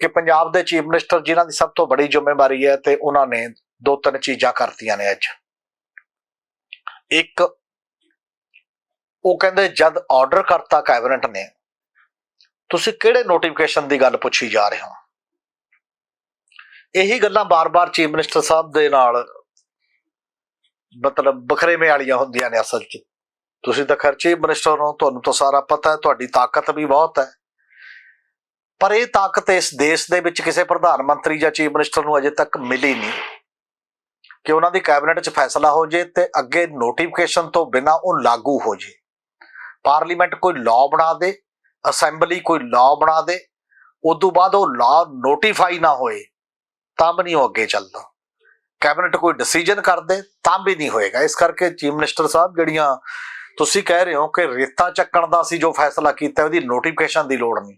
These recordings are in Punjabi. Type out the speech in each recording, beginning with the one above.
ਕਿ ਪੰਜਾਬ ਦੇ ਚੀਫ ਮਿਨਿਸਟਰ ਜਿਨ੍ਹਾਂ ਦੀ ਸਭ ਤੋਂ ਬੜੀ ਜ਼ਿੰਮੇਵਾਰੀ ਹੈ ਤੇ ਉਹਨਾਂ ਨੇ ਦੋ ਤਿੰਨ ਚੀਜ਼ਾਂ ਕਰਤੀਆਂ ਨੇ ਅੱਜ। ਇੱਕ, ਉਹ ਕਹਿੰਦੇ ਜਦ ਆਰਡਰ ਕਰਤਾ ਕੈਬਨਿਟ ਨੇ, ਤੁਸੀਂ ਕਿਹੜੇ ਨੋਟੀਫਿਕੇਸ਼ਨ ਦੀ ਗੱਲ ਪੁੱਛੀ ਜਾ ਰਹੇ ਹੋ? ਇਹੀ ਗੱਲਾਂ ਬਾਰ-ਬਾਰ ਚੀਫ ਮਿਨਿਸਟਰ ਸਾਹਿਬ ਦੇ ਨਾਲ ਮਤਲਬ ਬਖਰੇਵੇਂ ਵਾਲੀਆਂ ਹੁੰਦੀਆਂ ਨੇ ਅਸਲ 'ਚ। ਤੁਸੀਂ ਤਾਂ ਖੈਰ ਚੀਫ ਮਿਨਿਸਟਰ ਹੋ, ਤੁਹਾਨੂੰ ਤਾਂ ਸਾਰਾ ਪਤਾ ਹੈ, ਤੁਹਾਡੀ ਤਾਕਤ ਵੀ ਬਹੁਤ ਹੈ। ਪਰ ਇਹ ਤਾਕਤ ਇਸ ਦੇਸ਼ ਦੇ ਵਿੱਚ ਕਿਸੇ ਪ੍ਰਧਾਨ ਮੰਤਰੀ ਜਾਂ ਚੀਫ ਮਿਨਿਸਟਰ ਨੂੰ ਅਜੇ ਤੱਕ ਮਿਲੀ ਨਹੀਂ ਕਿ ਉਹਨਾਂ ਦੀ ਕੈਬਨਿਟ 'ਚ ਫੈਸਲਾ ਹੋ ਜੇ ਤੇ ਅੱਗੇ ਨੋਟੀਫਿਕੇਸ਼ਨ ਤੋਂ ਬਿਨਾ ਉਹ ਲਾਗੂ ਹੋ ਜੇ। ਪਾਰਲੀਮੈਂਟ ਕੋਈ ਲਾਅ ਬਣਾ ਦੇ, ਅਸੈਂਬਲੀ ਕੋਈ ਲਾਅ ਬਣਾ ਦੇ ਉਸ ਤੋਂ ਬਾਅਦ ਉਹ ਲਾਅ ਨੋਟੀਫਾਈ ਨਾ ਹੋਏ, ਤਾਂ ਵੀ ਨਹੀਂ ਉਹ ਅੱਗੇ ਚੱਲਦਾ। ਕੈਬਨਿਟ ਕੋਈ ਡਿਸੀਜਨ ਕਰਦੇ ਤਾਂ ਵੀ ਨਹੀਂ ਹੋਏਗਾ। ਇਸ ਕਰਕੇ ਚੀਫ ਮਿਨਿਸਟਰ ਸਾਹਿਬ ਜਿਹੜੀਆਂ ਤੁਸੀਂ ਕਹਿ ਰਹੇ ਹੋ ਕਿ ਰੇਤਾ ਚੱਕਣ ਦਾ ਸੀ ਜੋ ਫੈਸਲਾ ਕੀਤਾ, ਉਹਦੀ ਨੋਟੀਫਿਕੇਸ਼ਨ ਦੀ ਲੋੜ ਨਹੀਂ।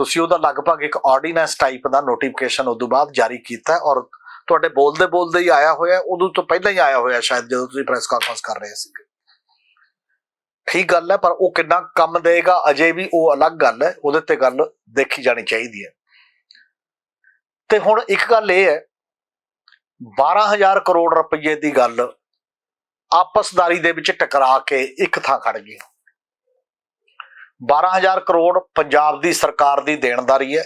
ਤੁਸੀਂ ਉਹਦਾ ਲਗਭਗ ਇੱਕ ਆਰਡੀਨੈਂਸ ਟਾਈਪ ਦਾ ਨੋਟੀਫਿਕੇਸ਼ਨ ਉਦੋਂ ਬਾਅਦ ਜਾਰੀ ਕੀਤਾ ਔਰ ਤੁਹਾਡੇ ਬੋਲਦੇ ਬੋਲਦੇ ਹੀ ਆਇਆ ਹੋਇਆ ਹੈ, ਉਦੋਂ ਤੋਂ ਪਹਿਲਾਂ ਹੀ ਆਇਆ ਹੋਇਆ ਸ਼ਾਇਦ ਜਦੋਂ ਤੁਸੀਂ ਪ੍ਰੈਸ ਕਾਨਫਰੰਸ ਕਰ ਰਹੇ ਸੀ ਠੀਕ ਗੱਲ ਹੈ ਪਰ ਉਹ ਕਿੰਨਾ ਕੰਮ ਦੇਗਾ ਅਜੇ ਵੀ ਉਹ ਅਲੱਗ ਗੱਲ ਹੈ ਉਹਦੇ ਤੇ ਗੱਲ ਦੇਖੀ ਜਾਣੀ ਚਾਹੀਦੀ ਹੈ। ਤੇ ਹੁਣ ਇੱਕ ਗੱਲ ਇਹ ਹੈ 12000 ਕਰੋੜ ਰੁਪਏ ਦੀ ਗੱਲ ਆਪਸਦਾਰੀ ਦੇ ਵਿੱਚ ਟਕਰਾ ਕੇ ਇੱਕ ਥਾਂ ਖੜ ਗਈ। 12000 ਕਰੋੜ ਪੰਜਾਬ ਦੀ ਸਰਕਾਰ ਦੀ ਦੇਣਦਾਰੀ ਹੈ,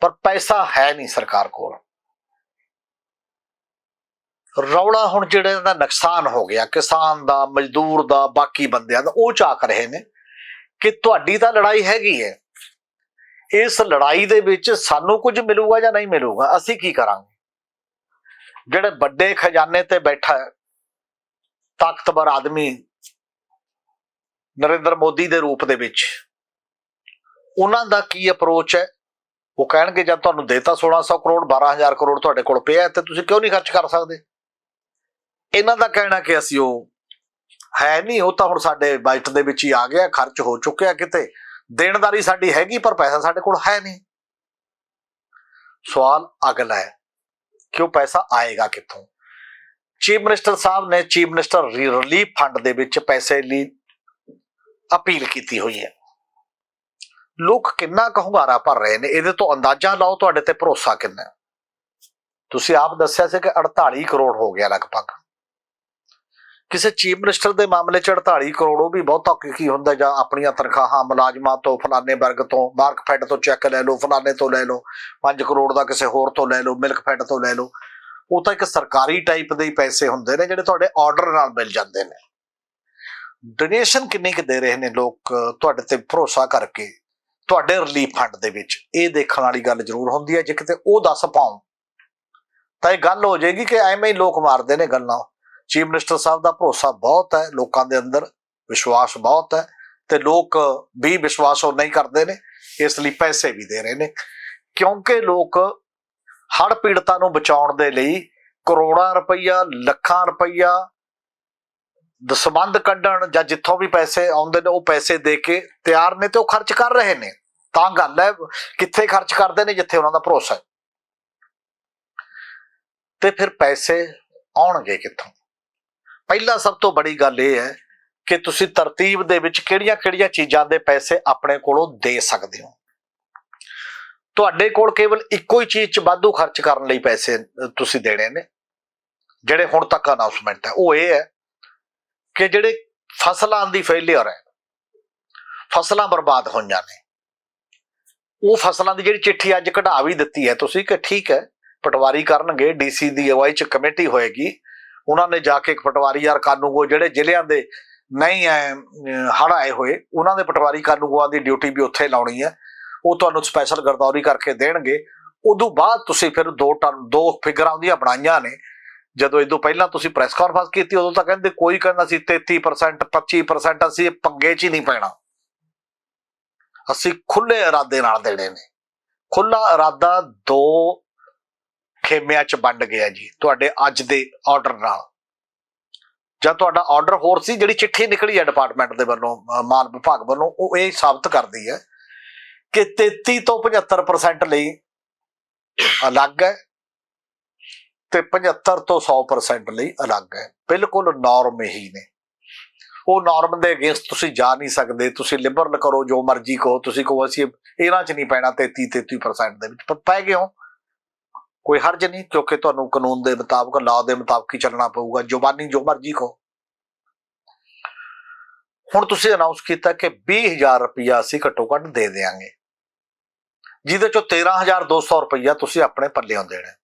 ਪਰ ਪੈਸਾ ਹੈ ਨਹੀਂ ਸਰਕਾਰ ਕੋਲ। ਰੌਲਾ ਹੁਣ ਜਿਹੜੇ ਦਾ ਨੁਕਸਾਨ ਹੋ ਗਿਆ, ਕਿਸਾਨ ਦਾ, ਮਜ਼ਦੂਰ ਦਾ, ਬਾਕੀ ਬੰਦਿਆਂ ਦਾ, ਉਹ ਚਾਕ ਰਹੇ ਨੇ ਕਿ ਤੁਹਾਡੀ ਤਾਂ ਲੜਾਈ ਹੈਗੀ ਹੈ। ਇਸ ਲੜਾਈ ਦੇ ਵਿੱਚ ਸਾਨੂੰ ਕੁਝ ਮਿਲੂਗਾ ਜਾਂ ਨਹੀਂ ਮਿਲੂਗਾ, ਅਸੀਂ ਕੀ ਕਰਾਂਗੇ? ਜਿਹੜੇ ਵੱਡੇ ਖਜ਼ਾਨੇ ਤੇ ਬੈਠਾ ਤਾਕਤਵਰ ਆਦਮੀ ਨਰਿੰਦਰ ਮੋਦੀ ਦੇ ਰੂਪ ਦੇ ਵਿੱਚ। ਉਹਨਾਂ ਦਾ ਕੀ ਅਪਰੋਚ ਹੈ? ਉਹ ਕਹਿਣਗੇ, ਜਦ ਤੁਹਾਨੂੰ ਦੇਤਾ 1600 ਕਰੋੜ 12000 ਕਰੋੜ ਤੁਹਾਡੇ ਕੋਲ ਪਿਆ ਹੈ, ਤੇ ਤੁਸੀਂ ਕਿਉਂ ਨਹੀਂ ਖਰਚ ਕਰ ਸਕਦੇ? ਇਹਨਾਂ ਦਾ ਕਹਿਣਾ ਕਿ ਅਸੀਂ ਉਹ ਹੈ ਨਹੀਂ, ਉਹ ਤਾਂ ਹੁਣ ਸਾਡੇ ਬਜਟ ਦੇ ਵਿੱਚ ਹੀ ਆ ਗਿਆ, ਖਰਚ ਹੋ ਚੁੱਕਿਆ ਕਿਤੇ। ਦੇਣਦਾਰੀ ਸਾਡੀ ਹੈਗੀ, ਪਰ ਪੈਸਾ ਸਾਡੇ ਕੋਲ ਹੈ ਨਹੀਂ। ਸਵਾਲ ਅਗਲਾ ਹੈ ਕਿ ਉਹ ਪੈਸਾ ਆਏਗਾ ਕਿੱਥੋਂ? ਚੀਫ ਮਿਨਿਸਟਰ ਸਾਹਿਬ ਨੇ ਚੀਫ ਮਿਨਿਸਟਰ ਰਿਲੀਫ ਫੰਡ ਦੇ ਵਿੱਚ ਪੈਸੇ ਲਈ ਅਪੀਲ ਕੀਤੀ ਹੋਈ ਹੈ। ਲੋਕ ਕਿੰਨਾ ਕੁ ਹੁੰਗਾਰਾ ਭਰ ਰਹੇ ਨੇ, ਇਹਦੇ ਤੋਂ ਅੰਦਾਜ਼ਾ ਲਾਓ ਤੁਹਾਡੇ ਤੇ ਭਰੋਸਾ ਕਿੰਨਾ ਤੁਸੀਂ ਆਪ ਦੱਸਿਆ ਸੀ ਕਿ 48 ਕਰੋੜ ਹੋ ਗਿਆ ਲਗਭਗ। ਕਿਸੇ ਚੀਫ ਮਿਨਿਸਟਰ ਦੇ ਮਾਮਲੇ 'ਚ 48 ਕਰੋੜ, ਉਹ ਵੀ ਬਹੁਤਾ ਕੀ ਕੀ ਹੁੰਦਾ ਜਾਂ ਆਪਣੀਆਂ ਤਨਖਾਹਾਂ, ਮੁਲਾਜ਼ਮਾਂ ਤੋਂ, ਫਲਾਣੇ ਵਰਗ ਤੋਂ, ਮਾਰਕ ਫੈਡ ਤੋਂ ਚੈੱਕ ਲੈ ਲਓ, ਫਲਾਣੇ ਤੋਂ ਲੈ ਲਓ 5 ਕਰੋੜ ਦਾ ਕਿਸੇ ਹੋਰ ਤੋਂ ਲੈ ਲਓ, ਮਿਲਕ ਫੈਡ ਤੋਂ ਲੈ ਲਓ। ਉਹ ਤਾਂ ਇੱਕ ਸਰਕਾਰੀ ਟਾਈਪ ਦੇ ਹੀ ਪੈਸੇ ਹੁੰਦੇ ਨੇ, ਜਿਹੜੇ ਤੁਹਾਡੇ ਆਰਡਰ ਨਾਲ ਮਿਲ ਜਾਂਦੇ ਨੇ। ਡੋਨੇਸ਼ਨ ਕਿੰਨੀ ਕੁ ਦੇ ਰਹੇ ਨੇ ਲੋਕ ਤੁਹਾਡੇ ਤੇ ਭਰੋਸਾ ਕਰਕੇ, ਤੁਹਾਡੇ ਰਿਲੀਫ ਫੰਡ ਦੇ ਵਿੱਚ? ਇਹ ਦੇਖਣ ਵਾਲੀ ਗੱਲ ਜ਼ਰੂਰ ਹੁੰਦੀ ਹੈ, ਜੇ ਕਿਤੇ ਉਹ ਦੱਸ ਪਾਉਂ ਤਾਂ ਇਹ ਗੱਲ ਹੋ ਜਾਏਗੀ ਕਿ ਐਵੇਂ ਹੀ ਲੋਕ ਮਾਰਦੇ ਨੇ ਗੱਲਾਂ। ਚੀਫ ਮਿਨਿਸਟਰ ਸਾਹਿਬ ਦਾ ਭਰੋਸਾ ਬਹੁਤ ਹੈ, ਲੋਕਾਂ ਦੇ ਅੰਦਰ ਵਿਸ਼ਵਾਸ ਬਹੁਤ ਹੈ, ਤੇ ਲੋਕ ਵੀ ਵਿਸ਼ਵਾਸ ਉਹ ਨਹੀਂ ਕਰਦੇ ਨੇ, ਇਸ ਲਈ ਪੈਸੇ ਵੀ ਦੇ ਰਹੇ ਨੇ। ਕਿਉਂਕਿ ਲੋਕ ਹੜ੍ਹ ਪੀੜਤਾਂ ਨੂੰ ਬਚਾਉਣ ਦੇ ਲਈ ਕਰੋੜਾਂ ਰੁਪਈਆ, ਲੱਖਾਂ ਰੁਪਈਆ ਦਸਬੰਦ ਕੱਢਣ ਜਾਂ ਜਿੱਥੋਂ ਵੀ ਪੈਸੇ ਆਉਂਦੇ ਨੇ, ਉਹ ਪੈਸੇ ਦੇ ਕੇ ਤਿਆਰ ਨੇ ਤੇ ਉਹ ਖਰਚ ਕਰ ਰਹੇ ਨੇ। ਤਾਂ ਗੱਲ ਹੈ, ਕਿੱਥੇ ਖਰਚ ਕਰਦੇ ਨੇ, ਜਿੱਥੇ ਉਹਨਾਂ ਦਾ ਭਰੋਸਾ ਹੈ। ਤੇ ਫਿਰ ਪੈਸੇ ਆਉਣਗੇ ਕਿੱਥੋਂ? ਪਹਿਲਾ ਸਭ ਤੋਂ ਬੜੀ ਗੱਲ ਇਹ ਹੈ ਕਿ ਤੁਸੀਂ ਤਰਤੀਬ ਦੇ ਵਿੱਚ ਕਿਹੜੀਆਂ-ਕਿਹੜੀਆਂ ਚੀਜ਼ਾਂ ਦੇ ਪੈਸੇ ਆਪਣੇ ਕੋਲੋਂ ਦੇ ਸਕਦੇ ਹੋ? ਤੁਹਾਡੇ ਕੋਲ ਕੇਵਲ ਇੱਕੋ ਹੀ ਚੀਜ਼ 'ਚ ਵਾਧੂ ਖਰਚ ਕਰਨ ਲਈ ਪੈਸੇ ਤੁਸੀਂ ਦੇਣੇ ਨੇ, ਜਿਹੜੇ ਹੁਣ ਤੱਕ ਅਨਾਉਂਸਮੈਂਟ ਹੈ। ਉਹ ਇਹ ਹੈ ਕਿ ਜਿਹੜੇ ਫਸਲਾਂ ਦੀ ਫੇਲਿਅਰ ਹੈ, ਫਸਲਾਂ ਬਰਬਾਦ ਹੋਈਆਂ ਨੇ। ਉਹ ਫਸਲਾਂ ਦੀ ਜਿਹੜੀ ਚਿੱਠੀ ਅੱਜ ਕਢਾ ਵੀ ਦਿੱਤੀ ਹੈ, ਤੁਸੀਂ ਕਿ ਠੀਕ ਹੈ, ਪਟਵਾਰੀ ਕਰਨਗੇ ਡੀਸੀ ਦੀ ਅਗਵਾਈ ਚ ਕਮੇਟੀ ਹੋਏਗੀ। ਉਹਨਾਂ ਨੇ ਜਾ ਕੇ ਇੱਕ ਪਟਵਾਰੀ ਯਾਰ ਕਾਨੂੰਗੋ, ਜਿਹੜੇ ਜ਼ਿਲ੍ਹਿਆਂ ਦੇ ਨਹੀਂ ਹੈ ਹੜ੍ਹ ਆਏ ਹੋਏ, ਉਹਨਾਂ ਦੇ ਪਟਵਾਰੀ ਕਾਨੂੰਗੋਆਂ ਦੀ ਡਿਊਟੀ ਵੀ ਉੱਥੇ ਲਾਉਣੀ ਹੈ। ਉਹ ਤੁਹਾਨੂੰ ਸਪੈਸ਼ਲ ਗਰਦੌਰੀ ਕਰਕੇ ਦੇਣਗੇ। ਉਦੋਂ ਬਾਅਦ ਤੁਸੀਂ ਫਿਰ ਦੋ ਟਨ, ਦੋ ਫਿਗਰਾਂ ਉਹਦੀਆਂ ਬਣਾਈਆਂ ਨੇ। ਜਦੋਂ ਇਦੋਂ ਪਹਿਲਾਂ ਤੁਸੀਂ ਪ੍ਰੈਸ ਕਾਨਫਰੰਸ ਕੀਤੀ, ਉਦੋਂ ਤਾਂ ਕਹਿੰਦੇ ਕੋਈ ਕਹਿੰਦਾ ਸੀ 33% 25% ਅਸੀਂ ਇਹ ਪੰਗੇ 'ਚ ਹੀ ਨਹੀਂ ਪੈਣਾ। ਅਸੀਂ ਖੁੱਲੇ ਇਰਾਦੇ ਨਾਲ ਦੇਣੇ ਨੇ। ਖੁੱਲਾ ਇਰਾਦਾ ਦੋ ਖੇਮਿਆਂ 'ਚ ਵੰਡ ਗਿਆ ਜੀ, ਤੁਹਾਡੇ ਅੱਜ ਦੇ ਆਰਡਰ ਨਾਲ। ਜਾਂ ਤੁਹਾਡਾ ਆਰਡਰ ਹੋਰ ਸੀ ਜਿਹੜੀ ਚਿੱਠੀ ਨਿਕਲੀ ਹੈ ਡਿਪਾਰਟਮੈਂਟ ਦੇ ਵੱਲੋਂ ਮਾਲ ਵਿਭਾਗ ਵੱਲੋਂ, ਉਹ ਇਹ ਸਾਬਤ ਕਰਦੀ ਹੈ ਕਿ 33 ਤੋਂ 75% ਲਈ ਅਲੱਗ ਹੈ। ਤੇ 75 ਤੋਂ 100% ਲਈ ਅਲੱਗ ਹੈ। ਬਿਲਕੁਲ ਨਾਰਮ ਹੀ ਨੇ। ਉਹ ਨਾਰਮ ਦੇ ਅਗੇਂਸਟ ਤੁਸੀਂ ਜਾ ਨਹੀਂ ਸਕਦੇ, ਤੁਸੀਂ ਲਿਬਰਲ ਕਰੋ, ਜੋ ਮਰਜ਼ੀ ਕਹੋ, ਤੁਸੀਂ ਕਹੋ, ਅਸੀਂ ਇਹਨਾਂ 'ਚ ਨਹੀਂ ਪੈਣਾ 33 33% ਦੇ ਵਿੱਚ। ਪਰ ਪੈ ਗਏ ਹੋ। ਕੋਈ ਹਰਜ ਨਹੀਂ, ਕਿਉਂਕਿ ਤੁਹਾਨੂੰ ਕਾਨੂੰਨ ਦੇ ਮੁਤਾਬਕ ਲਾਅ ਦੇ ਮੁਤਾਬਕ ਹੀ ਚੱਲਣਾ ਪਊਗਾ। ਜ਼ੁਬਾਨੀ ਜੋ ਮਰਜ਼ੀ ਕਹੋ। ਹੁਣ ਤੁਸੀਂ ਅਨਾਉਂਸ ਕੀਤਾ ਕਿ 20000 ਰੁਪਇਆ ਅਸੀਂ ਘੱਟੋ ਘੱਟ ਦੇ ਦੇਵਾਂਗੇ ਜਿਹਦੇ ਚੋਂ 13200 ਰੁਪਇਆ ਤੁਸੀਂ ਆਪਣੇ ਪੱਲਿਓਂ ਦੇਣਾ।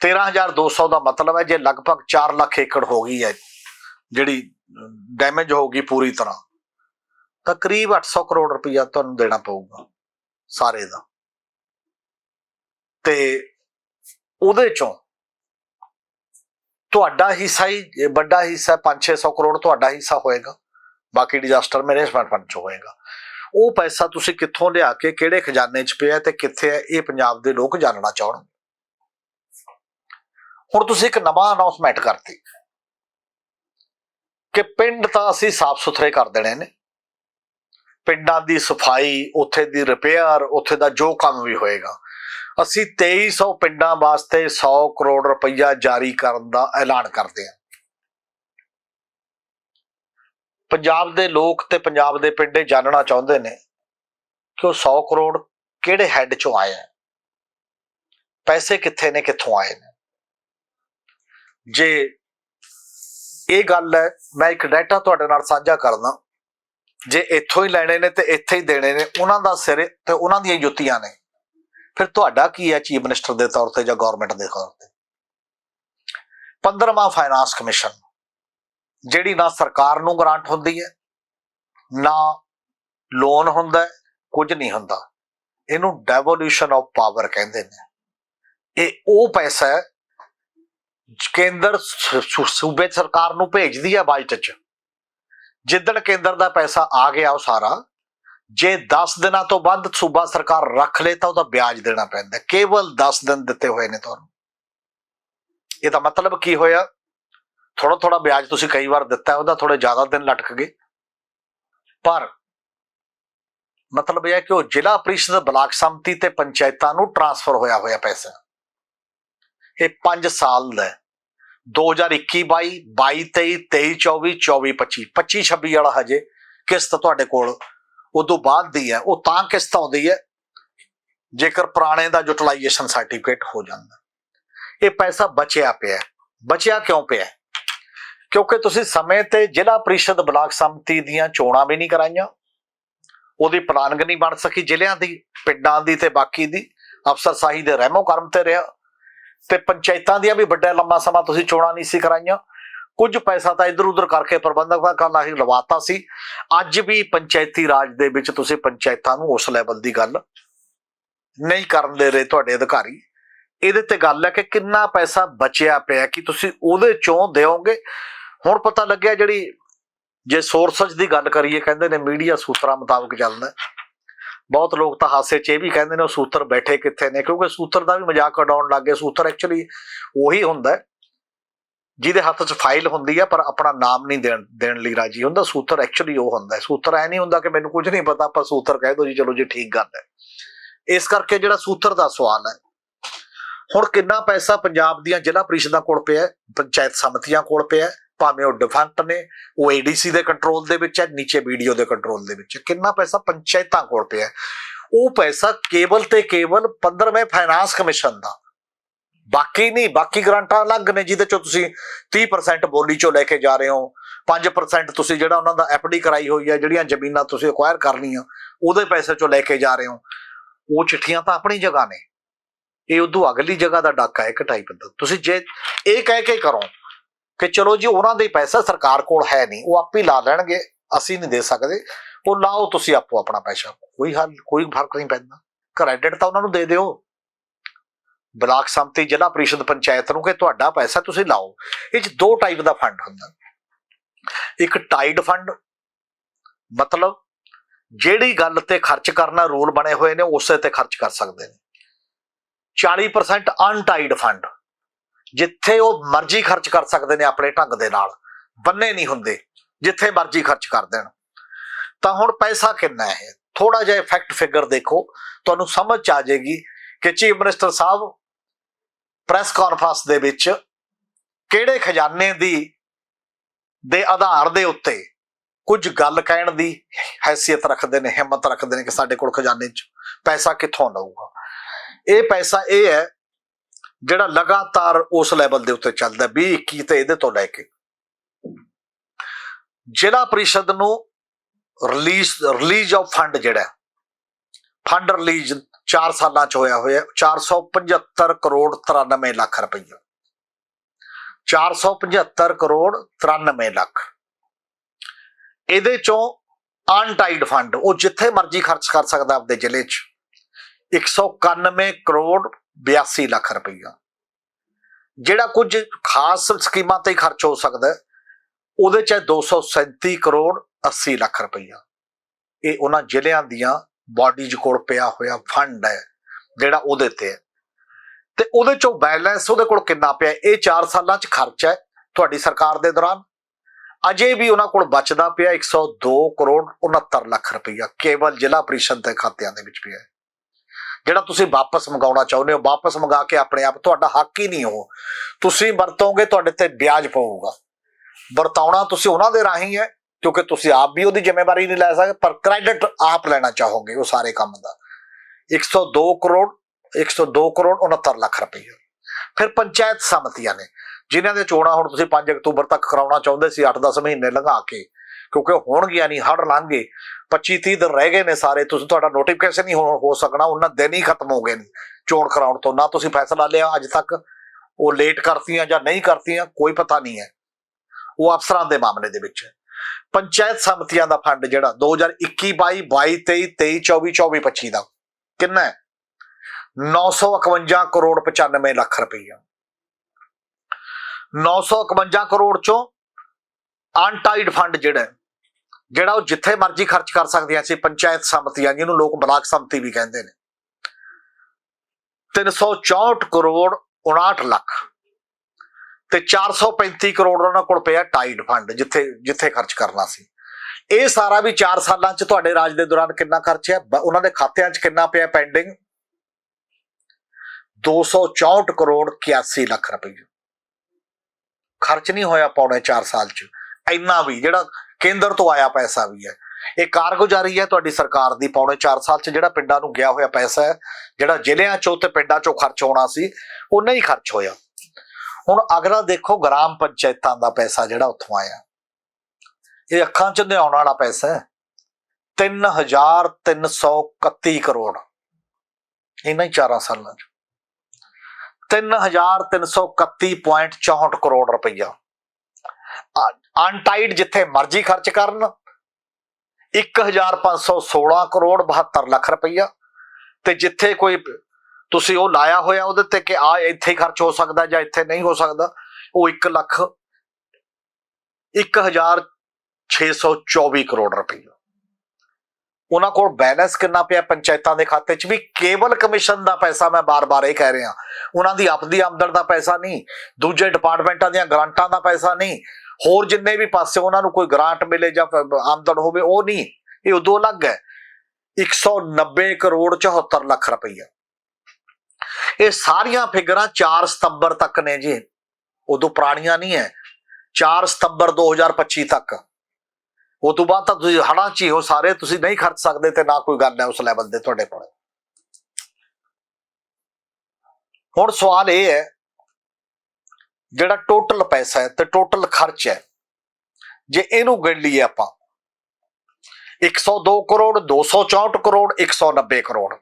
13200 ਦਾ ਮਤਲਬ ਹੈ, ਜੇ ਲਗਭਗ 4 ਲੱਖ ਏਕੜ ਹੋ ਗਈ ਹੈ, ਜਿਹੜੀ ਡੈਮੇਜ ਹੋ ਗਈ ਪੂਰੀ ਤਰ੍ਹਾਂ, ਤਾਂ ਕਰੀਬ 800 ਕਰੋੜ ਰੁਪਇਆ ਤੁਹਾਨੂੰ ਦੇਣਾ ਪਊਗਾ, ਸਾਰੇ ਦਾ। ਤੇ ਉਹਦੇ ਚੋਂ ਤੁਹਾਡਾ ਹਿੱਸਾ ਹੀ ਵੱਡਾ ਹਿੱਸਾ 5-600 ਕਰੋੜ ਤੁਹਾਡਾ ਹਿੱਸਾ ਹੋਏਗਾ, ਬਾਕੀ ਡਿਜ਼ਾਸਟਰ ਮੈਨੇਜਮੈਂਟ ਫੰਡ ਚ ਹੋਏਗਾ। ਉਹ ਪੈਸਾ ਤੁਸੀਂ ਕਿੱਥੋਂ ਲਿਆ ਕੇ, ਕਿਹੜੇ ਖਜ਼ਾਨੇ 'ਚ ਪਿਆ ਤੇ ਕਿੱਥੇ ਹੈ, ਇਹ ਪੰਜਾਬ ਦੇ ਲੋਕ ਜਾਣਨਾ ਚਾਹਣ ਹੁਣ ਤੁਸੀਂ ਇੱਕ ਨਵਾਂ ਅਨਾਉਂਸਮੈਂਟ ਕਰਤੀ ਕਿ ਪਿੰਡ ਤਾਂ ਅਸੀਂ ਸਾਫ਼ ਸੁਥਰੇ ਕਰ ਦੇਣੇ ਨੇ। ਪਿੰਡਾਂ ਦੀ ਸਫ਼ਾਈ, ਉੱਥੇ ਦੀ ਰਿਪੇਅਰ ਉੱਥੇ ਦਾ ਜੋ ਕੰਮ ਵੀ ਹੋਏਗਾ। ਅਸੀਂ 2300 ਪਿੰਡਾਂ ਵਾਸਤੇ 100 ਕਰੋੜ ਰੁਪਈਆ ਜਾਰੀ ਕਰਨ ਦਾ ਐਲਾਨ ਕਰਦੇ ਹਾਂ। ਪੰਜਾਬ ਦੇ ਲੋਕ ਤੇ ਪੰਜਾਬ ਦੇ ਪਿੰਡੇ ਜਾਣਨਾ ਚਾਹੁੰਦੇ ਨੇ ਕਿ ਉਹ 100 ਕਰੋੜ ਕਿਹੜੇ ਹੈੱਡ ਚੋਂ ਆਏ ਆ? ਪੈਸੇ ਕਿੱਥੇ ਨੇ, ਕਿੱਥੋਂ ਆਏ ਨੇ? ਜੇ ਇਹ ਗੱਲ ਹੈ, ਮੈਂ ਇੱਕ ਡਾਟਾ ਤੁਹਾਡੇ ਨਾਲ ਸਾਂਝਾ ਕਰਦਾ। ਜੇ ਇੱਥੋਂ ਹੀ ਲੈਣੇ ਨੇ ਤੇ ਇੱਥੇ ਹੀ ਦੇਣੇ ਨੇ, ਉਹਨਾਂ ਦਾ ਸਿਰ ਤੇ ਉਹਨਾਂ ਦੀਆਂ ਜੁੱਤੀਆਂ ਨੇ। ਫਿਰ ਤੁਹਾਡਾ ਕੀ ਹੈ, ਚੀਫ ਮਿਨਿਸਟਰ ਦੇ ਤੌਰ ਤੇ ਜਾਂ ਗਵਰਨਮੈਂਟ ਦੇ ਤੌਰ ਤੇ? 15ਵਾਂ ਫਾਈਨਾਂਸ ਕਮਿਸ਼ਨ ਜਿਹੜੀ ਨਾ ਸਰਕਾਰ ਨੂੰ ਗ੍ਰਾਂਟ ਹੁੰਦੀ ਹੈ, ਨਾ ਲੋਨ ਹੁੰਦਾ ਕੁਝ ਨਹੀਂ ਹੁੰਦਾ। ਇਹਨੂੰ ਡੈਵੋਲੂਸ਼ਨ ਆਫ ਪਾਵਰ ਕਹਿੰਦੇ ਨੇ। ਇਹ ਉਹ ਪੈਸਾ ਹੈ ਕੇਂਦਰ ਸੂਬੇ ਸਰਕਾਰ ਨੂੰ ਭੇਜਦੀ ਹੈ ਬਜਟ 'ਚ। ਜਿੱਦਣ ਕੇਂਦਰ ਦਾ ਪੈਸਾ ਆ ਗਿਆ ਉਹ ਸਾਰਾ, ਜੇ 10 ਦਿਨਾਂ ਤੋਂ ਵੱਧ ਸੂਬਾ ਸਰਕਾਰ ਰੱਖ ਲੇ ਤਾਂ ਉਹਦਾ ਵਿਆਜ ਦੇਣਾ ਪੈਂਦਾ ਕੇਵਲ 10 ਦਿਨ ਦਿੱਤੇ ਹੋਏ ਨੇ ਤੁਹਾਨੂੰ। ਇਹਦਾ ਮਤਲਬ ਕੀ ਹੋਇਆ? ਥੋੜਾ ਥੋੜਾ ਵਿਆਜ ਤੁਸੀਂ ਕਈ ਵਾਰ ਦਿੱਤਾ, ਉਹਦਾ ਥੋੜੇ ਜ਼ਿਆਦਾ ਦਿਨ ਲਟਕ ਗਏ। ਪਰ ਮਤਲਬ ਇਹ ਹੈ ਕਿ ਉਹ ਜ਼ਿਲ੍ਹਾ ਪ੍ਰੀਸ਼ਦ ਬਲਾਕ ਸੰਮਤੀ ਤੇ ਪੰਚਾਇਤਾਂ ਨੂੰ ਟਰਾਂਸਫਰ ਹੋਇਆ ਹੋਇਆ ਪੈਸਾ। ਇਹ 5 ਸਾਲ ਦਾ 2021 22 22 23 24 24 25 25 26 ਵਾਲਾ ਹਜੇ ਕਿਸ਼ਤ ਤੁਹਾਡੇ ਕੋਲ ਉਦੋਂ ਬਾਅਦ ਦੀ ਹੈ। ਉਹ ਤਾਂ ਕਿਸ਼ਤ ਆਉਂਦੀ ਹੈ ਜੇਕਰ ਪੁਰਾਣੇ ਦਾ ਯੂਟਿਲਾਈਜੇਸ਼ਨ ਸਰਟੀਫਿਕੇਟ ਹੋ ਜਾਂਦਾ। ਇਹ ਪੈਸਾ ਬਚਿਆ ਪਿਆ ਬਚਿਆ ਕਿਉਂ ਪਿਆ ਕਿਉਂਕਿ ਤੁਸੀਂ ਸਮੇਂ ਤੇ ਜ਼ਿਲ੍ਹਾ ਪ੍ਰੀਸ਼ਦ ਬਲਾਕ ਸੰਮਤੀ ਦੀਆਂ ਚੋਣਾਂ ਵੀ ਨਹੀਂ ਕਰਾਈਆਂ। ਉਹਦੀ ਪਲਾਨਿੰਗ ਨਹੀਂ ਬਣ ਸਕੀ ਜ਼ਿਲ੍ਹਿਆਂ ਦੀ, ਪਿੰਡਾਂ ਦੀ ਤੇ ਬਾਕੀ ਦੀ। ਅਫਸਰਸ਼ਾਹੀ ਦੇ ਰਹਿਮੋ ਕਰਮ ਤੇ ਰਿਹਾ। ਤੇ ਪੰਚਾਇਤਾਂ ਦੀਆਂ ਵੀ ਵੱਡਾ ਲੰਮਾ ਸਮਾਂ ਤੁਸੀਂ ਚੋਣਾਂ ਨਹੀਂ ਸੀ ਕਰਾਈਆਂ। ਕੁਝ ਪੈਸਾ ਤਾਂ ਇਧਰ ਉਧਰ ਕਰਕੇ ਪ੍ਰਬੰਧਕਾਂ ਕਾਲਾ ਹੀ ਲਵਾਤਾ ਸੀ। ਅੱਜ ਵੀ ਪੰਚਾਇਤੀ ਰਾਜ ਦੇ ਵਿੱਚ ਤੁਸੀਂ ਪੰਚਾਇਤਾਂ ਨੂੰ ਉਸ ਲੈਵਲ ਦੀ ਗੱਲ ਨਹੀਂ ਕਰਨ ਦੇ ਰਹੇ ਤੁਹਾਡੇ ਅਧਿਕਾਰੀ। ਇਹਦੇ ਤੇ ਗੱਲ ਹੈ ਕਿ ਕਿੰਨਾ ਪੈਸਾ ਬਚਿਆ ਪਿਆ, ਕਿ ਤੁਸੀਂ ਉਹਦੇ ਚੋਂ ਦਿਓਗੇ। ਹੁਣ ਪਤਾ ਲੱਗਿਆ ਜਿਹੜੀ ਜੇ ਸੋਰਸਸ ਦੀ ਗੱਲ ਕਰੀਏ, ਕਹਿੰਦੇ ਨੇ ਮੀਡੀਆ ਸੂਤਰਾਂ ਮੁਤਾਬਕ ਚੱਲਦਾ। ਬਹੁਤ ਲੋਕ ਤਾਂ ਹਾਸੇ 'ਚ ਇਹ ਵੀ ਕਹਿੰਦੇ ਨੇ ਉਹ ਸੂਤਰ ਬੈਠੇ ਕਿੱਥੇ ਨੇ, ਕਿਉਂਕਿ ਸੂਤਰ ਦਾ ਵੀ ਮਜ਼ਾਕ ਉਡਾਉਣ ਲੱਗ ਗਏ। ਸੂਤਰ ਐਕਚੁਅਲੀ ਉਹੀ ਹੁੰਦਾ ਜਿਹਦੇ ਹੱਥ 'ਚ ਫਾਈਲ ਹੁੰਦੀ ਹੈ ਪਰ ਆਪਣਾ ਨਾਮ ਨਹੀਂ ਦੇਣ ਦੇਣ ਲਈ ਰਾਜੀ ਹੁੰਦਾ। ਸੂਤਰ ਐਕਚੁਅਲੀ ਉਹ ਹੁੰਦਾ ਸੂਤਰ ਐ ਨਹੀਂ ਹੁੰਦਾ ਕਿ ਮੈਨੂੰ ਕੁਝ ਨਹੀਂ ਪਤਾ, ਆਪਾਂ ਸੂਤਰ ਕਹਿ ਦੋ ਜੀ, ਚਲੋ ਜੀ, ਠੀਕ ਗੱਲ ਹੈ। ਇਸ ਕਰਕੇ ਜਿਹੜਾ ਸੂਤਰ ਦਾ ਸਵਾਲ ਹੈ, ਹੁਣ ਕਿੰਨਾ ਪੈਸਾ ਪੰਜਾਬ ਦੀਆਂ ਜ਼ਿਲ੍ਹਾ ਪ੍ਰੀਸ਼ਦਾਂ ਕੋਲ ਪਿਆ ਪੰਚਾਇਤ ਸਮਤੀਆਂ ਕੋਲ ਪਿਆ ਭਾਵੇਂ ਉਹ ਡਿਫੈਂਟ ਨੇ, ਉਹ ਏਡੀਸੀ ਦੇ ਕੰਟਰੋਲ ਦੇ ਵਿੱਚ ਹੈ, ਨੀਚੇ ਵੀਡੀਓ ਦੇ ਕੰਟਰੋਲ ਦੇ ਵਿੱਚ ਹੈ। ਕਿੰਨਾ ਪੈਸਾ? ਪੰਚਾਇਤਾਂ ਕੋਲ ਪਿਆ ਉਹ ਪੈਸਾ ਕੇਵਲ ਤੇ ਕੇਵਲ 15ਵੇਂ ਫਾਈਨਾਂਸ ਕਮਿਸ਼ਨ ਦਾ। ਬਾਕੀ ਨਹੀਂ, ਬਾਕੀ ਗ੍ਰਾਂਟਾਂ ਅਲੱਗ ਨੇ ਜਿਹਦੇ ਚੋਂ ਤੁਸੀਂ 30% ਬੋਲੀ ਚੋਂ ਲੈ ਕੇ ਜਾ ਰਹੇ ਹੋ। 5% ਤੁਸੀਂ ਜਿਹੜਾ ਉਹਨਾਂ ਦਾ ਐਫਡੀ ਕਰਾਈ ਹੋਈ ਹੈ, ਜਿਹੜੀਆਂ ਜ਼ਮੀਨਾਂ ਤੁਸੀਂ ਅਕਵਾਇਰ ਕਰਨੀਆਂ, ਉਹਦੇ ਪੈਸੇ ਚੋਂ ਲੈ ਕੇ ਜਾ ਰਹੇ ਹੋ। ਉਹ ਚਿੱਠੀਆਂ ਤਾਂ ਆਪਣੀ ਜਗ੍ਹਾ ਨੇ। ਇਹ ਉਦੋਂ ਅਗਲੀ ਜਗ੍ਹਾ ਦਾ ਡਾਕਾ ਹੈ, ਇੱਕ ਟਾਈਪ ਦਾ। ਤੁਸੀਂ ਜੇ ਇਹ ਕਹਿ ਕੇ ਕਰੋ ਕਿ ਚਲੋ ਜੀ ਉਹਨਾਂ ਦੇ ਪੈਸਾ ਸਰਕਾਰ ਕੋਲ ਹੈ ਨਹੀਂ, ਉਹ ਆਪੇ ਲਾ ਲੈਣਗੇ, ਅਸੀਂ ਨਹੀਂ ਦੇ ਸਕਦੇ। ਉਹ ਲਾਓ ਤੁਸੀਂ ਆਪੋ ਆਪਣਾ ਪੈਸਾ, ਕੋਈ ਹੱਲ, ਕੋਈ ਫ਼ਰਕ ਨਹੀਂ ਪੈਂਦਾ। ਕ੍ਰੈਡਿਟ ਤਾਂ ਉਹਨਾਂ ਨੂੰ ਦੇ ਦਿਓ। ਬਲਾਕ ਸੰਮਤੀ ਜ਼ਿਲ੍ਹਾ ਪ੍ਰੀਸ਼ਦ ਪੰਚਾਇਤ ਨੂੰ ਕਿ ਤੁਹਾਡਾ ਪੈਸਾ ਤੁਸੀਂ ਲਾਓ। ਇਹ ਚ ਦੋ ਟਾਈਪ ਦਾ ਫੰਡ ਹੁੰਦਾ। ਇੱਕ ਟਾਈਡ ਫੰਡ ਮਤਲਬ ਜਿਹੜੀ ਗੱਲ ਤੇ ਖਰਚ ਕਰਨਾ ਰੂਲ ਬਣੇ ਹੋਏ ਨੇ, ਉਸੇ ਤੇ ਖਰਚ ਕਰ ਸਕਦੇ ਨੇ। 40% ਅਨਟਾਈਡ ਫੰਡ ਜਿੱਥੇ ਉਹ ਮਰਜ਼ੀ ਖਰਚ ਕਰ ਸਕਦੇ ਨੇ ਆਪਣੇ ਢੰਗ ਦੇ ਨਾਲ, ਬੰਨੇ ਨਹੀਂ ਹੁੰਦੇ, ਜਿੱਥੇ ਮਰਜ਼ੀ ਖਰਚ ਕਰ ਦੇਣ। ਤਾਂ ਹੁਣ ਪੈਸਾ ਕਿੰਨਾ ਹੈ? ਥੋੜਾ ਜਿਹਾ ਇਫੈਕਟ ਫਿਗਰ ਦੇਖੋ, ਤੁਹਾਨੂੰ ਸਮਝ ਚ ਆ ਜਾਏਗੀ ਕਿ ਚੀਫ ਮਿਨਿਸਟਰ ਸਾਹਿਬ ਪ੍ਰੈਸ ਕਾਨਫਰੰਸ ਦੇ ਵਿੱਚ ਕਿਹੜੇ ਖਜ਼ਾਨੇ ਦੀ, ਦੇ ਆਧਾਰ ਦੇ ਉੱਤੇ ਕੁਝ ਗੱਲ ਕਹਿਣ ਦੀ ਹੈਸੀਅਤ ਰੱਖਦੇ ਨੇ, ਹਿੰਮਤ ਰੱਖਦੇ ਨੇ ਕਿ ਸਾਡੇ ਕੋਲ ਖਜ਼ਾਨੇ 'ਚ ਪੈਸਾ ਕਿੱਥੋਂ ਲਊਗਾ ਇਹ ਪੈਸਾ ਇਹ ਹੈ ਜਿਹੜਾ ਲਗਾਤਾਰ ਉਸ ਲੈਵਲ ਦੇ ਉੱਤੇ ਚੱਲਦਾ 20 21 ਤੇ ਇਹਦੇ ਤੋਂ ਲੈ ਕੇ। ਜ਼ਿਲ੍ਹਾ ਪ੍ਰੀਸ਼ਦ ਨੂੰ ਰਿਲੀਜ਼ ਰਿਲੀਜ਼ ਆਫ ਫੰਡ ਜਿਹੜਾ ਫੰਡ ਰਿਲੀਜ਼ 4 ਸਾਲਾਂ ਚ ਹੋਇਆ ਹੋਇਆ 475 ਕਰੋੜ 93 ਲੱਖ ਰੁਪਈਆ। 475 ਕਰੋੜ 93 ਲੱਖ। ਇਹਦੇ ਚੋਂ ਅਨਟਾਈਡ ਫੰਡ ਉਹ ਜਿੱਥੇ ਮਰਜ਼ੀ ਖਰਚ ਕਰ ਸਕਦਾ ਆਪਦੇ ਜ਼ਿਲ੍ਹੇ 'ਚ। 191 ਕਰੋੜ 82 ਲੱਖ ਰੁਪਈਆ। ਜਿਹੜਾ ਕੁਝ ਖਾਸ ਸਕੀਮਾਂ ਤੇ ਹੀ ਖਰਚ ਹੋ ਸਕਦਾ ਉਹਦੇ 'ਚ ਹੈ 237 ਕਰੋੜ 80 ਲੱਖ ਰੁਪਈਆ। ਇਹ ਉਹਨਾਂ ਜ਼ਿਲ੍ਹਿਆਂ ਦੀਆਂ ਬਾਡੀਜ਼ ਕੋਲ ਪਿਆ ਹੋਇਆ ਫੰਡ ਹੈ, ਜਿਹੜਾ ਉਹਦੇ ਤੇ ਹੈ। ਤੇ ਉਹਦੇ ਚੋਂ ਬੈਲੈਂਸ ਉਹਦੇ ਕੋਲ ਕਿੰਨਾ ਪਿਆ? ਇਹ 4 ਸਾਲਾਂ 'ਚ ਖਰਚ ਹੈ ਤੁਹਾਡੀ ਸਰਕਾਰ ਦੇ ਦੌਰਾਨ। ਅਜੇ ਵੀ ਉਹਨਾਂ ਕੋਲ ਬਚਦਾ ਪਿਆ 102 ਕਰੋੜ 69 ਲੱਖ ਰੁਪਈਆ, ਕੇਵਲ ਜ਼ਿਲ੍ਹਾ ਪ੍ਰੀਸ਼ਦ ਦੇ ਖਾਤਿਆਂ ਦੇ ਵਿੱਚ ਪਿਆ ਜਿਹੜਾ ਤੁਸੀਂ ਵਾਪਸ ਮੰਗਾਉਣਾ ਚਾਹੁੰਦੇ ਹੋ, ਵਾਪਸ ਮੰਗਾ ਕੇ ਆਪਣੇ ਆਪ, ਤੁਹਾਡਾ ਹੱਕ ਹੀ ਨਹੀਂ ਹੋ ਤੁਸੀਂ ਵਰਤੋਗੇ, ਤੁਹਾਡੇ ਤੇ ਵਿਆਜ ਪਊਗਾ। ਵਰਤਾਉਣਾ ਤੁਸੀਂ ਉਹਨਾਂ ਦੇ ਰਾਹੀਂ ਹੈ, ਕਿਉਂਕਿ ਤੁਸੀਂ ਆਪ ਵੀ ਉਹਦੀ ਜ਼ਿੰਮੇਵਾਰੀ ਨਹੀਂ ਲੈ ਸਕਦੇ, ਪਰ ਕ੍ਰੈਡਿਟ ਆਪ ਲੈਣਾ ਚਾਹੋਗੇ ਉਹ ਸਾਰੇ ਕੰਮ ਦਾ। 102 ਕਰੋੜ 102 ਕਰੋੜ 69 ਲੱਖ ਰੁਪਏ। ਫਿਰ ਪੰਚਾਇਤ ਸਮਤੀਆਂ ਨੇ, ਜਿਨ੍ਹਾਂ ਦੇ ਚੋਣਾਂ ਹੁਣ ਤੁਸੀਂ 5 ਅਕਤੂਬਰ ਤੱਕ ਕਰਾਉਣਾ ਚਾਹੁੰਦੇ ਸੀ 8-10 ਮਹੀਨੇ ਲੰਘਾ ਕੇ। ਕਿਉਂਕਿ ਹੋਣਗੀਆਂ ਨਹੀਂ ਹੜ ਲੰਘੇ 25-30 ਦਿਨ ਰਹਿ ਗਏ ਨੇ ਸਾਰੇ, ਤੁਸੀਂ ਤੁਹਾਡਾ ਨੋਟੀਫਿਕੇਸ਼ਨ ਹੀ ਹੋ ਸਕਣਾ, ਉਹਨਾਂ ਦਿਨ ਹੀ ਖਤਮ ਹੋ ਗਏ ਨੇ ਚੋਣ ਕਰਾਉਣ ਤੋਂ। ਨਾ ਤੁਸੀਂ ਫੈਸਲਾ ਲਿਆ ਅੱਜ ਤੱਕ, ਉਹ ਲੇਟ ਕਰਤੀਆਂ ਜਾਂ ਨਹੀਂ ਕਰਤੀਆਂ, ਕੋਈ ਪਤਾ ਨਹੀਂ ਹੈ। ਉਹ ਅਫਸਰਾਂ ਦੇ ਮਾਮਲੇ ਦੇ ਵਿੱਚ ਪੰਚਾਇਤ ਸਮਤੀਆਂ ਦਾ ਫੰਡ ਜਿਹੜਾ 2021 22 22 23 24 24 25 ਦਾ, ਕਿੰਨਾ ਹੈ? 951 ਕਰੋੜ 95 ਲੱਖ ਰੁਪਈਆ। 951 ਕਰੋੜ ਚੋਂ ਅਨਟਾਈਡ ਫੰਡ ਜਿਹੜਾ ਜਿਹੜਾ ਉਹ ਜਿੱਥੇ ਮਰਜ਼ੀ ਖਰਚ ਕਰ ਸਕਦੀਆਂ ਸੀ ਪੰਚਾਇਤ ਸਮਤੀਆਂ ਜਿਹਨੂੰ ਲੋਕ ਬਲਾਕ ਸਮਤੀ ਵੀ ਕਹਿੰਦੇ ਨੇ। 364 ਕਰੋੜ 59 ਲੱਖ ਤੇ 435 ਕਰੋੜ ਉਹਨਾਂ ਕੋਲ ਪਿਆ ਟਾਈਡ ਫੰਡ, ਜਿੱਥੇ ਜਿੱਥੇ ਖਰਚ ਕਰਨਾ ਸੀ। ਇਹ ਸਾਰਾ ਵੀ 4 ਸਾਲਾਂ ਚ ਤੁਹਾਡੇ ਰਾਜ ਦੇ ਦੌਰਾਨ ਕਿੰਨਾ ਖਰਚਿਆ ਉਹਨਾਂ ਦੇ ਖਾਤਿਆਂ ਚ ਕਿੰਨਾ ਪਿਆ ਪੈਂਡਿੰਗ? 264 ਕਰੋੜ 81 ਲੱਖ ਰੁਪਏ। ਖਰਚ ਨਹੀਂ ਹੋਇਆ ਪੌਣੇ 4 ਸਾਲ ਚ। ਇੰਨਾ ਵੀ, ਜਿਹੜਾ ਕੇਂਦਰ ਤੋਂ ਆਇਆ ਪੈਸਾ ਵੀ ਹੈ। ਇਹ ਕਾਰਗੁਜ਼ਾਰੀ ਹੈ ਤੁਹਾਡੀ ਸਰਕਾਰ ਦੀ। ਪੌਣੇ 4 ਸਾਲ ਚ ਜਿਹੜਾ ਪਿੰਡਾਂ ਨੂੰ ਗਿਆ ਹੋਇਆ ਪੈਸਾ ਹੈ, ਜਿਹੜਾ ਜ਼ਿਲ੍ਹਿਆਂ ਚੋਂ ਤੇ ਪਿੰਡਾਂ ਚੋਂ ਖਰਚ ਹੋਣਾ ਸੀ ਉਹ ਨਹੀਂ ਖਰਚ ਹੋਇਆ। ਹੁਣ ਅਗਲਾ ਦੇਖੋ ਗ੍ਰਾਮ ਪੰਚਾਇਤਾਂ ਦਾ ਪੈਸਾ ਜਿਹੜਾ ਉੱਥੋਂ ਆਇਆ। ਇਹ ਅੱਖਾਂ 'ਚ ਲਿਆਉਣ ਵਾਲਾ ਪੈਸਾ ਹੈ। 3331 ਕਰੋੜ। ਇਹਨਾਂ ਹੀ 4 ਸਾਲਾਂ 'ਚ। 3331.64 ਕਰੋੜ ਰੁਪਈਆ। ਅਨਟਾਈਡ ਜਿੱਥੇ ਮਰਜ਼ੀ ਖਰਚ ਕਰਨ। 1516 ਕਰੋੜ 72 ਲੱਖ ਰੁਪਈਆ। ਤੇ ਜਿੱਥੇ ਕੋਈ ਤੁਸੀਂ ਉਹ ਲਾਇਆ ਹੋਇਆ ਉਹਦੇ ਤੇ ਕਿ ਆ ਇੱਥੇ ਹੀ ਖਰਚ ਹੋ ਸਕਦਾ ਜਾਂ ਇੱਥੇ ਨਹੀਂ ਹੋ ਸਕਦਾ, ਉਹ 1 ਲੱਖ 1624 ਕਰੋੜ ਰੁਪਈਆ। ਉਹਨਾਂ ਕੋਲ ਬੈਲੈਂਸ ਕਿੰਨਾ ਪਿਆ ਪੰਚਾਇਤਾਂ ਦੇ ਖਾਤੇ 'ਚ? ਵੀ ਕੇਵਲ ਕਮਿਸ਼ਨ ਦਾ ਪੈਸਾ ਮੈਂ ਬਾਰ-ਬਾਰ ਇਹ ਕਹਿ ਰਿਹਾ। ਉਹਨਾਂ ਦੀ ਆਪਦੀ ਆਮਦਨ ਦਾ ਪੈਸਾ ਨਹੀਂ, ਦੂਜੇ ਡਿਪਾਰਟਮੈਂਟਾਂ ਦੀਆਂ ਗ੍ਰਾਂਟਾਂ ਦਾ ਪੈਸਾ ਨਹੀਂ ਹੋਰ ਜਿੰਨੇ ਵੀ ਪਾਸੇ ਉਹਨਾਂ ਨੂੰ ਕੋਈ ਗ੍ਰਾਂਟ ਮਿਲੇ ਜਾਂ ਆਮਦਨ ਹੋਵੇ, ਉਹ ਨਹੀਂ। ਇਹ ਉਦੋਂ ਅਲੱਗ ਹੈ। 190 ਕਰੋੜ 74 ਲੱਖ ਰੁਪਈਆ। ਇਹ ਸਾਰੀਆਂ ਫਿਗਰਾਂ 4 ਸਤੰਬਰ ਤੱਕ ਨੇ ਜੀ। ਉਦੋਂ ਪੁਰਾਣੀਆਂ ਨਹੀਂ ਹੈ। 4 ਸਤੰਬਰ 2025 ਤੱਕ। ਉਹ ਤੋਂ ਬਾਅਦ ਤਾਂ ਤੁਸੀਂ ਹੜਾਂ 'ਚ ਹੀ ਹੋ ਸਾਰੇ, ਤੁਸੀਂ ਨਹੀਂ ਖਰਚ ਸਕਦੇ ਤੇ ਨਾ ਕੋਈ ਗੱਲ ਹੈ ਉਸ ਲੈਵਲ ਦੇ ਤੁਹਾਡੇ ਕੋਲ। ਹੁਣ ਸਵਾਲ ਇਹ ਹੈ ਜਿਹੜਾ ਟੋਟਲ ਪੈਸਾ ਹੈ ਤੇ ਟੋਟਲ ਖਰਚ ਹੈ, ਜੇ ਇਹਨੂੰ ਗਿਣ ਲਈਏ ਆਪਾਂ 102 ਕਰੋੜ 264 ਕਰੋੜ 190 ਕਰੋੜ।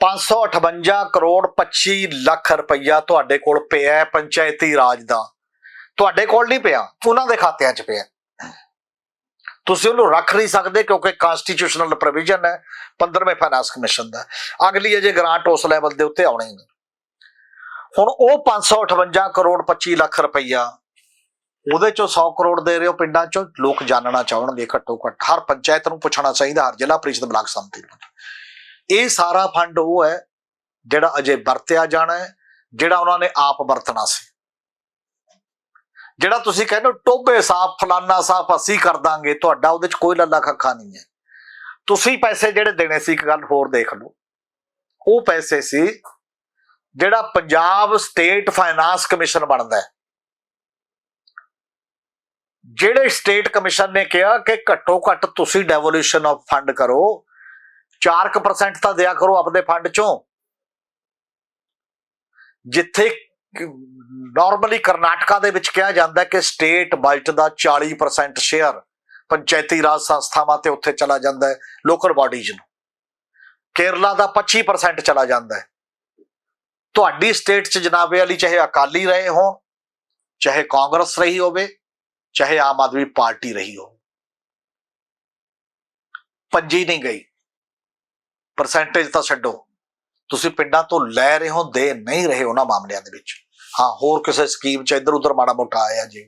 558 ਕਰੋੜ 25 ਲੱਖ ਰੁਪਈਆ ਤੁਹਾਡੇ ਕੋਲ ਪਿਆ ਹੈ ਪੰਚਾਇਤੀ ਰਾਜ ਦਾ। ਤੁਹਾਡੇ ਕੋਲ ਨਹੀਂ ਪਿਆ, ਉਹਨਾਂ ਦੇ ਖਾਤਿਆਂ 'ਚ ਪਿਆ। ਤੁਸੀਂ ਉਹਨੂੰ ਰੱਖ ਨਹੀਂ ਸਕਦੇ ਕਿਉਂਕਿ ਕਨਸਟੀਟਿਊਸ਼ਨਲ ਪ੍ਰੋਵੀਜ਼ਨ ਹੈ 15ਵੇਂ ਫਾਈਨਾਂਸ ਕਮਿਸ਼ਨ ਦਾ। ਅਗਲੀ ਅਜੇ ਗ੍ਰਾਂਟ ਉਸ ਲੈਵਲ ਦੇ ਉੱਤੇ ਆਉਣੀ ਨਹੀਂ। ਹੁਣ ਉਹ 558 ਕਰੋੜ 25 ਲੱਖ ਰੁਪਈਆ ਉਹਦੇ ਚੋਂ 100 ਕਰੋੜ ਦੇ ਰਹੇ ਹੋ ਪਿੰਡਾਂ ਚੋਂ, ਲੋਕ ਜਾਣਨਾ ਚਾਹਣਗੇ ਘੱਟੋ ਘੱਟ। ਹਰ ਪੰਚਾਇਤ ਨੂੰ ਪੁੱਛਣਾ ਚਾਹੀਦਾ, ਹਰ ਜ਼ਿਲ੍ਹਾ ਪ੍ਰੀਸ਼ਦ ਬਲਾਕ ਸੰਮਤੀ ਨੂੰ। ਇਹ ਸਾਰਾ ਫੰਡ ਉਹ ਹੈ ਜਿਹੜਾ ਅਜੇ ਵਰਤਿਆ ਜਾਣਾ ਹੈ, ਜਿਹੜਾ ਉਹਨਾਂ ਨੇ ਆਪ ਵਰਤਣਾ ਸੀ। ਜਿਹੜਾ ਤੁਸੀਂ ਕਹਿੰਦੇ ਹੋ ਟੋਬੇ ਸਾਫ਼, ਫਲਾਨਾ ਸਾਫ਼ ਅਸੀਂ ਕਰ ਦਾਂਗੇ, ਤੁਹਾਡਾ ਉਹਦੇ ਚ ਕੋਈ ਲੱਲਾ ਖੱਖਾ ਨਹੀਂ ਹੈ। ਤੁਸੀਂ ਪੈਸੇ ਜਿਹੜੇ ਦੇਣੇ ਸੀ, ਇੱਕ ਗੱਲ ਹੋਰ ਦੇਖ ਲਓ। ਉਹ ਪੈਸੇ ਸੀ ਜਿਹੜਾ ਪੰਜਾਬ ਸਟੇਟ ਫਾਈਨਾਂਸ ਕਮਿਸ਼ਨ ਬਣਦਾ ਹੈ। ਜਿਹੜੇ ਸਟੇਟ ਕਮਿਸ਼ਨ ਨੇ ਕਿਹਾ ਕਿ ਘੱਟੋ ਘੱਟ ਤੁਸੀਂ ਡੈਵੋਲੂਸ਼ਨ ਆਫ ਫੰਡ ਕਰੋ 4% ਤਾਂ ਦਿਆ ਕਰੋ ਆਪਣੇ ਫੰਡ ਚੋਂ। ਜਿੱਥੇ ਨਾਰਮਲੀ ਕਰਨਾਟਕਾ ਦੇ ਵਿੱਚ ਕਿਹਾ ਜਾਂਦਾ ਕਿ ਸਟੇਟ ਬਜਟ ਦਾ 40% ਸ਼ੇਅਰ ਪੰਚਾਇਤੀ ਰਾਜ ਸੰਸਥਾਵਾਂ ਤੇ ਉੱਥੇ ਚਲਾ ਜਾਂਦਾ ਹੈ ਲੋਕਲ ਬਾਡੀਜ਼ ਨੂੰ। ਕੇਰਲਾ ਦਾ 25% ਚਲਾ ਜਾਂਦਾ ਹੈ। ਤੁਹਾਡੀ ਸਟੇਟ 'ਚ ਜਨਾਬੇ ਵਾਲੀ ਚਾਹੇ ਅਕਾਲੀ ਰਹੇ ਹੋ ਚਾਹੇ ਕਾਂਗਰਸ ਰਹੀ ਹੋਵੇ, ਚਾਹੇ ਆਮ ਆਦਮੀ ਪਾਰਟੀ ਰਹੀ ਹੋ ਪੰਜੀ ਨਹੀਂ ਗਈ। ਪਰਸੈਂਟੇਜ ਤਾਂ ਛੱਡੋ। ਤੁਸੀਂ ਪਿੰਡਾਂ ਤੋਂ ਲੈ ਰਹੇ ਹੋ, ਦੇ ਨਹੀਂ ਰਹੇ ਉਹਨਾਂ ਮਾਮਲਿਆਂ ਦੇ ਵਿੱਚ। ਹਾਂ, ਹੋਰ ਕਿਸੇ ਸਕੀਮ 'ਚ ਇੱਧਰ ਉੱਧਰ ਮਾੜਾ ਮੋਟਾ ਆਇਆ ਜੀ।